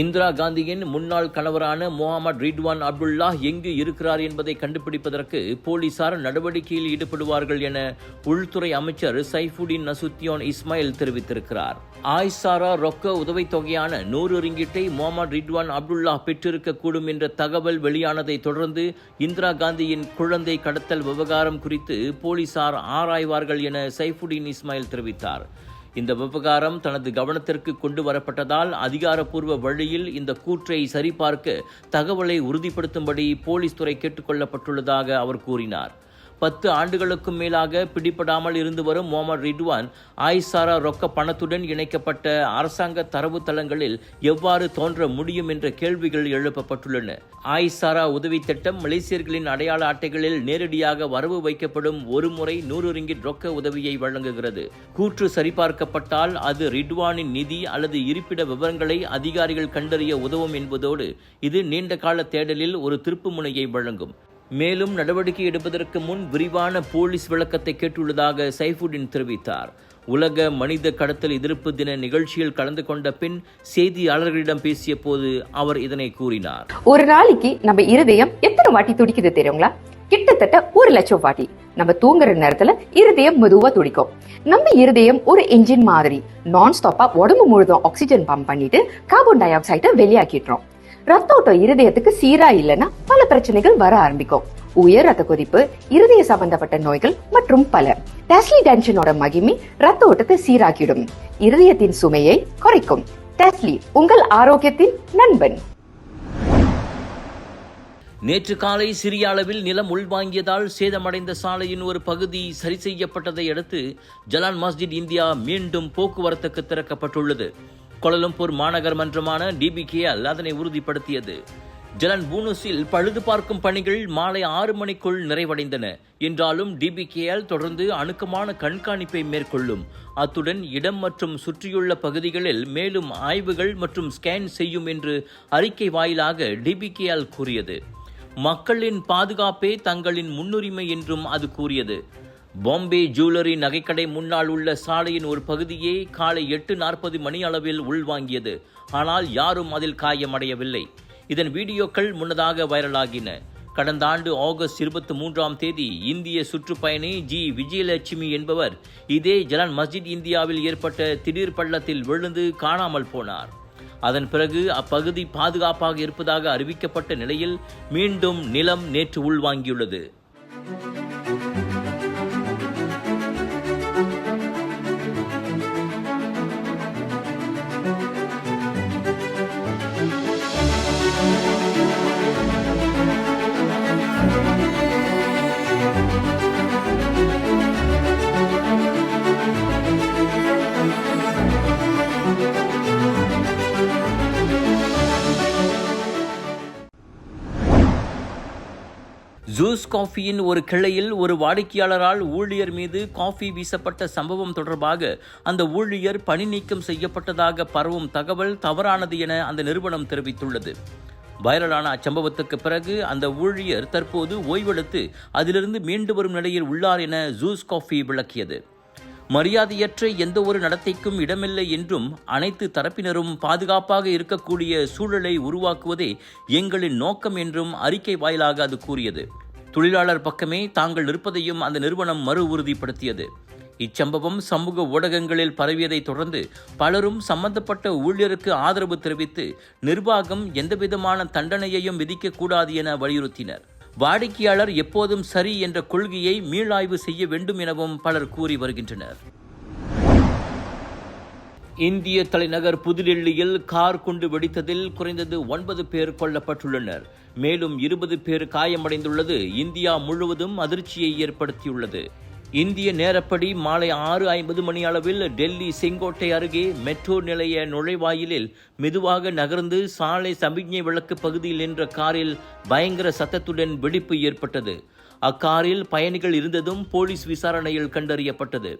இந்திரா காந்தியின் முன்னாள் கணவரான முகமது ரிட்வான் அப்துல்லா எங்கு இருக்கிறார் என்பதை கண்டுபிடிப்பதற்கு போலீசார் நடவடிக்கையில் ஈடுபடுவார்கள் என உள்துறை அமைச்சர் சைஃபுடின் நசுத்தியோன் இஸ்மாயில் தெரிவித்திருக்கிறார். ஆய்சாரா ரொக்க உதவித் தொகையான நூறு ரிங்கிட்டை முகமது ரிட்வான் அப்துல்லா பெற்றிருக்கக்கூடும் என்ற தகவல் வெளியானதை தொடர்ந்து இந்திரா காந்தியின் குழந்தை கடத்தல் விவகாரம் குறித்து போலீசார் ஆராய்வார்கள் என சைஃபுடின் இஸ்மாயில் தெரிவித்தார். இந்த விவகாரம் தனது கவனத்திற்கு கொண்டு வரப்பட்டதால் அதிகாரப்பூர்வ வழியில் இந்த கூற்றை சரிபார்க்க தகவலை உறுதிப்படுத்தும்படி போலீஸ் துறை கேட்டுக்கொள்ளப்பட்டுள்ளதாக அவர் கூறினார். பத்து ஆண்டுகளுக்கும் மேலாக பிடிபடாமல் இருந்து வரும் முகமது ரிட்வான் ஆய்சாரா ரொக்க பணத்துடன் இணைக்கப்பட்ட அரசாங்க தரவுத்தளங்களில் எவ்வாறு தோன்ற முடியும் என்ற கேள்விகள் எழுப்பப்பட்டுள்ளன. ஆய்சாரா உதவி திட்டம் மலேசியர்களின் அடையாள அட்டைகளில் நேரடியாக வரவு வைக்கப்படும் ஒரு முறை நூறு ரிங்கிட் ரொக்க உதவியை வழங்குகிறது. கூற்று சரிபார்க்கப்பட்டால் அது ரிட்வானின் நிதி அல்லது இருப்பிட விவரங்களை அதிகாரிகள் கண்டறிய உதவும் என்பதோடு இது நீண்ட கால தேடலில் ஒரு திருப்புமுனையை வழங்கும். மேலும் நடவடிக்கை எடுப்பதற்கு முன் விரிவான போலீஸ் விளக்கத்தை கேட்டுள்ளதாக சைஃபுடின் தெரிவித்தார். உலக மனித கடத்தல் எதிர்ப்பு தின நிகழ்ச்சியில் கலந்து கொண்ட பின் செய்தியாளர்களிடம் பேசிய போது அவர் இதனை கூறினார். ஒரு நாளைக்கு நம்ம இருதயம் எத்தனை வாட்டி துடிக்குது தெரியுங்களா? கிட்டத்தட்ட ஒரு லட்சம் வாட்டி. நம்ம தூங்குற நேரத்துல இருதயம் மெதுவா துடிக்கும். நம்ம இருதயம் ஒரு என்ஜின் மாதிரி நான் ஸ்டாப்பா உடம்பு முழுதும் ஆக்சிஜன் பம்ப் பண்ணிட்டு கார்பன் டை ஆக்சைடை வெளியாக்கிடுறோம். ரத்த ஓட்டம் இருதயத்துக்கு சீரா இல்லைன்னா பல பிரச்சனைகள் வர ஆரம்பிக்கும். உயர் ரத்த கொதிப்பு இருதய சம்பந்தப்பட்ட நோய்கள் மற்றும் பல. டெஸ்லி டென்ஷனோட மகிமை ரத்த ஓட்டத்தை சீராக்கிடும். இருதயத்தின் சுமையை குறைக்கும். டெஸ்லி உங்கள் ஆரோக்கியத்தின் நண்பன். நேற்று காலை சிறிய அளவில் நிலம் உள்வாங்கியதால் சேதமடைந்த சாலையின் ஒரு பகுதி சரி செய்யப்பட்டதை அடுத்து ஜலான் மஸ்ஜித் இந்தியா மீண்டும் போக்குவரத்துக்கு திறக்கப்பட்டுள்ளது. கோலலம்பூர் மாநகர் மன்றமான டிபிகேஎல் அதனை உறுதிப்படுத்தியது. ஜலன் பூனூஸில் பழுது பார்க்கும் பணிகள் மாலை ஆறு மணிக்குள் நிறைவடைந்தன. என்றாலும் டிபிகேஎல் தொடர்ந்து அணுக்கமான கண்காணிப்பை மேற்கொள்ளும். அத்துடன் இடம் மற்றும் சுற்றியுள்ள பகுதிகளில் மேலும் ஆய்வுகள் மற்றும் ஸ்கேன் செய்யும் என்று அறிக்கை வாயிலாக டிபிகேஎல் கூறியது. மக்களின் பாதுகாப்பே தங்களின் முன்னுரிமை என்றும் அது கூறியது. பாம்பே ஜுவல்லரி நகைக்கடை முன்னால் உள்ள சாலையின் ஒரு பகுதியே காலை எட்டு நாற்பது மணி அளவில் உள்வாங்கியது. ஆனால் யாரும் அதில் காயமடையவில்லை. இதன் வீடியோக்கள் முன்னதாக வைரலாகின. கடந்த ஆண்டு ஆகஸ்ட் இருபத்தி மூன்றாம் தேதி இந்திய சுற்றுப்பயணி ஜி. விஜயலட்சுமி என்பவர் இதே ஜலான் மஸ்ஜித் இந்தியாவில் ஏற்பட்ட திடீர் பள்ளத்தில் விழுந்து காணாமல் போனார். அதன் பிறகு அப்பகுதி பாதுகாப்பாக இருப்பதாக அறிவிக்கப்பட்ட நிலையில் மீண்டும் நிலம் நேற்று உள்வாங்கியுள்ளது. ஜூஸ் காஃபியின் ஒரு கிளையில் ஒரு வாடிக்கையாளரால் ஊழியர் மீது காஃபி வீசப்பட்ட சம்பவம் தொடர்பாக அந்த ஊழியர் பணி நீக்கம் செய்யப்பட்டதாக பரவும் தகவல் தவறானது என அந்த நிறுவனம் தெரிவித்துள்ளது. வைரலான அச்சம்பவத்துக்கு பிறகு அந்த ஊழியர் தற்போது ஓய்வெடுத்து அதிலிருந்து மீண்டு வரும் நிலையில் உள்ளார் என ஜூஸ் காஃபி விளக்கியது. மரியாதையற்ற எந்த ஒரு நடத்தைக்கும் இடமில்லை என்றும் அனைத்து தரப்பினரும் பாதுகாப்பாக இருக்கக்கூடிய சூழலை உருவாக்குவதே எங்களின் நோக்கம் என்றும் அறிக்கை வாயிலாக அது கூறியது. தொழிலாளர் பக்கமே தாங்கள் இருப்பதையும் அந்த நிறுவனம் மறு உறுதிப்படுத்தியது. இச்சம்பவம் சமூக ஊடகங்களில் பரவியதை தொடர்ந்து பலரும் சம்பந்தப்பட்ட ஊழியருக்கு ஆதரவு தெரிவித்து நிர்வாகம் எந்தவிதமான தண்டனையையும் விதிக்கக்கூடாது என வலியுறுத்தினர். வாடிக்கையாளர் எப்போதும் சரி என்ற கொள்கையை மீளாய்வு செய்ய வேண்டும் எனவும் பலர் கூறி வருகின்றனர். இந்திய தலைநகர் புதுடெல்லியில் கார் குண்டு வெடித்ததில் குறைந்தது ஒன்பது பேர் கொல்லப்பட்டுள்ளனர். மேலும் இருபது பேர் காயமடைந்துள்ளது. இந்தியா முழுவதும் அதிர்ச்சியை ஏற்படுத்தியுள்ளது. இந்திய நேரப்படி மாலை ஆறு ஐம்பது மணி அளவில் டெல்லி செங்கோட்டை அருகே மெட்ரோ நிலைய நுழைவாயிலில் மெதுவாக நகர்ந்து சாலை சமிக்ஞை விளக்கு பகுதியில் நின்ற காரில் பயங்கர சத்தத்துடன் வெடிப்பு ஏற்பட்டது. அக்காரில் பயணிகள் இருந்ததும் போலீஸ் விசாரணையில் கண்டறியப்பட்டது.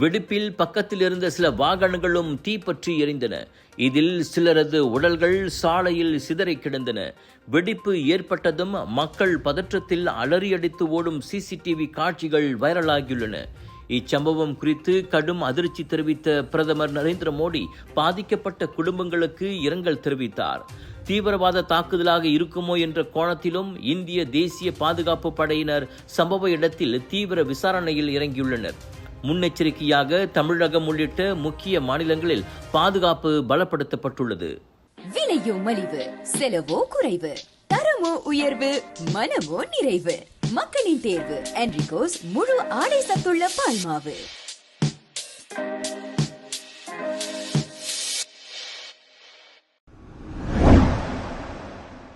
வெடிப்பில் பக்கத்தில் இருந்த சில வாகனங்களும் தீப்பற்றி எரிந்தன. இதில் சிலரது உடல்கள் சாலையில் சிதறி கிடந்தன. வெடிப்பு ஏற்பட்டதும் மக்கள் பதற்றத்தில் அலறியடித்து ஓடும் சிசிடிவி காட்சிகள் வைரலாகியுள்ளன. இச்சம்பவம் குறித்து கடும் அதிர்ச்சி தெரிவித்த பிரதமர் நரேந்திர மோடி பாதிக்கப்பட்ட குடும்பங்களுக்கு இரங்கல் தெரிவித்தார். தீவிரவாத தாக்குதலாக இருக்குமோ என்ற கோணத்திலும் இந்திய தேசிய பாதுகாப்பு படையினர் சம்பவ இடத்தில் தீவிர விசாரணையில் இறங்கியுள்ளனர். முன்னெச்சரிக்கையாக தமிழகம் உள்ளிட்ட முக்கிய மாநிலங்களில் பாதுகாப்பு பலப்படுத்தப்பட்டுள்ளது. விலையோ மலிவு செலவோ குறைவு தரமோ உயர்வு மனமோ நிறைவு. மக்களின் தேர்வு என்ரிகோஸ் முழு ஆடை சத்துள்ள பால்மாவு.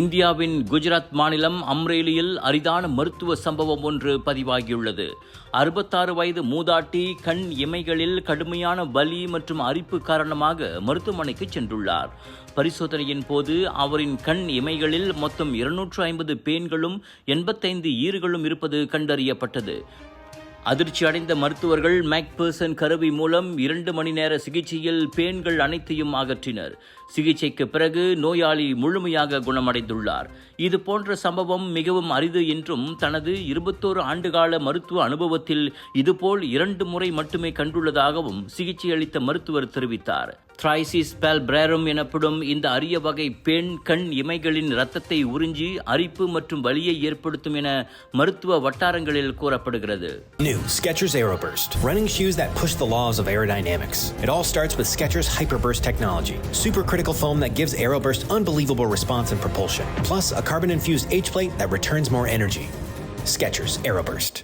இந்தியாவின் குஜராத் மாநிலம் அம்ரேலியில் அரிதான மருத்துவ சம்பவம் ஒன்று பதிவாகியுள்ளது. அறுபத்தாறு வயது மூதாட்டி கண் இமைகளில் கடுமையான வலி மற்றும் அரிப்பு காரணமாக மருத்துவமனைக்கு சென்றுள்ளார். பரிசோதனையின் போது அவரின் கண் இமைகளில் மொத்தம் இருநூற்று ஐம்பது பேன்களும் எண்பத்தைந்து ஈறுகளும் இருப்பது கண்டறியப்பட்டது. அதிர்ச்சி அடைந்த மருத்துவர்கள் மேக்பர்சன் கருவி மூலம் இரண்டு மணி நேர சிகிச்சையில் பேன்கள் அனைத்தையும் அகற்றினர். சிகிச்சைக்கு பிறகு நோயாளி முழுமையாக குணமடைந்துள்ளார். இது போன்ற சம்பவம் மிகவும் அரிது என்றும் தனது இருபத்தோரு ஆண்டுகால மருத்துவ அனுபவத்தில் இதுபோல் இரண்டு முறை மட்டுமே கண்டுள்ளதாகவும் சிகிச்சை அளித்த மருத்துவர் தெரிவித்தார். த்ரைசிஸ் பேல்பிரேரம் எனப்படும் இந்த அரிய வகை பெண் கண் இமைகளின் இரத்தத்தை உறிஞ்சி அரிப்பு மற்றும் வலியை ஏற்படுத்தும் என மருத்துவ வட்டாரங்களில் கூறப்படுகிறது New Skechers Aeroburst, running shoes that push the laws of aerodynamics. It all starts with Skechers Hyperburst technology, supercritical foam that gives Aeroburst unbelievable response and propulsion, plus a carbon infused H plate that returns more energy. Skechers Aeroburst.